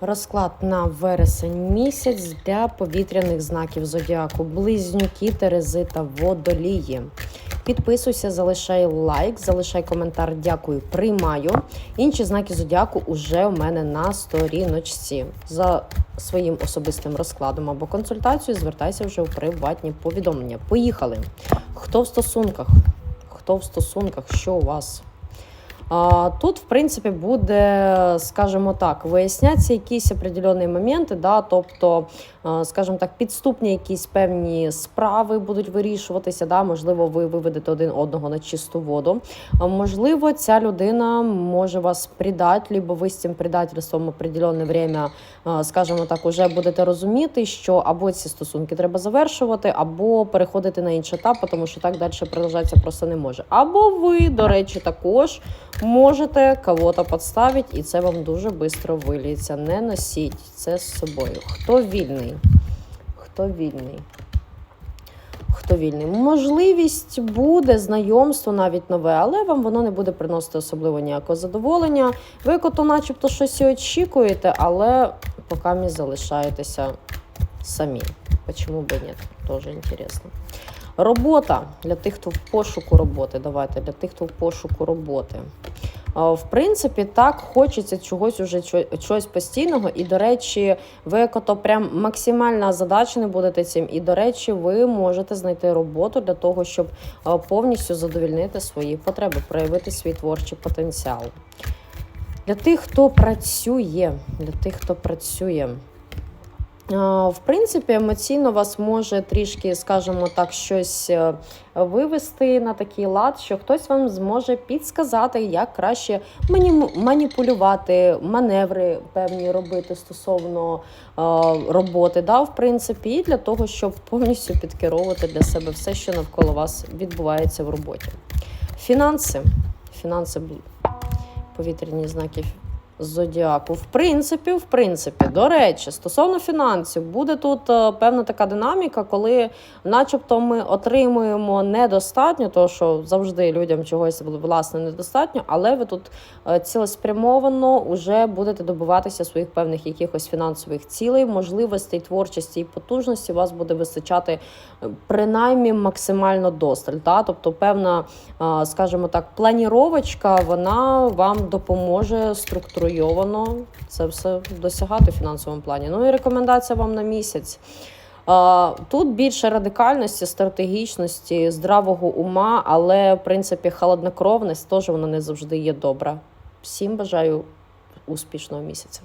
Розклад на вересень місяць для повітряних знаків зодіаку, близнюки, терези та водолії. Підписуйся, залишай лайк, залишай коментар. Дякую, приймаю. Інші знаки зодіаку уже у мене на сторіночці. За своїм особистим розкладом або консультацією звертайся вже у приватні повідомлення. Поїхали. Хто в стосунках? Хто в стосунках? Що у вас? Тут, в принципі, буде, скажімо так, вияснятися якісь определені моменти, да, тобто, а, скажімо так, підступні якісь певні справи будуть вирішуватися. Да, можливо, ви виведете один одного на чисту воду. Можливо, ця людина може вас предати, либо ви з цим предательством определенне время, а, скажімо так, уже будете розуміти, що або ці стосунки треба завершувати, або переходити на інший етап, тому що так далі продовжатися просто не може. Або ви, до речі, також можете кого-то підставити, і це вам дуже швидко виліється. Не носіть це з собою. Хто вільний? Хто вільний? Хто вільний? Можливість буде знайомство навіть нове, але вам воно не буде приносити особливо ніякого задоволення. Ви кото, начебто, щось і очікуєте, але ми залишаєтеся самі. Почому би ні? Тоже інтересно. Робота для тих, хто в пошуку роботи. Давайте для тих, хто в пошуку роботи. В принципі, так хочеться чогось уже чогось постійного. І, до речі, ви як ото прям максимально озадачені будете цим. І, до речі, ви можете знайти роботу для того, щоб повністю задовільнити свої потреби, проявити свій творчий потенціал. Для тих, хто працює, для тих, хто працює. В принципі, емоційно вас може трішки, скажімо так, щось е, вивести на такий лад, що хтось вам зможе підсказати, як краще мані- маніпулювати, маневри певні робити стосовно е, роботи. Да, в принципі, і для того, щоб повністю підкеровувати для себе все, що навколо вас відбувається в роботі. Фінанси. Фінанси повітряні знаки Зодіаку. В принципі, в принципі, до речі, стосовно фінансів, буде тут е, певна така динаміка, коли, начебто, ми отримуємо недостатньо, тому що завжди людям чогось власне недостатньо, але ви тут е, цілеспрямовано вже будете добиватися своїх певних якихось фінансових цілей, можливостей, творчості і потужності. Вас буде вистачати е, принаймні максимально досталь. Та? Тобто, певна, скажімо так, планіровочка, вона вам допоможе структуровано це все досягати в фінансовому плані. Ну і рекомендація вам на місяць. Тут більше радикальності, стратегічності, здравого ума, але в принципі холоднокровність теж вона не завжди є добра. Всім бажаю успішного місяця.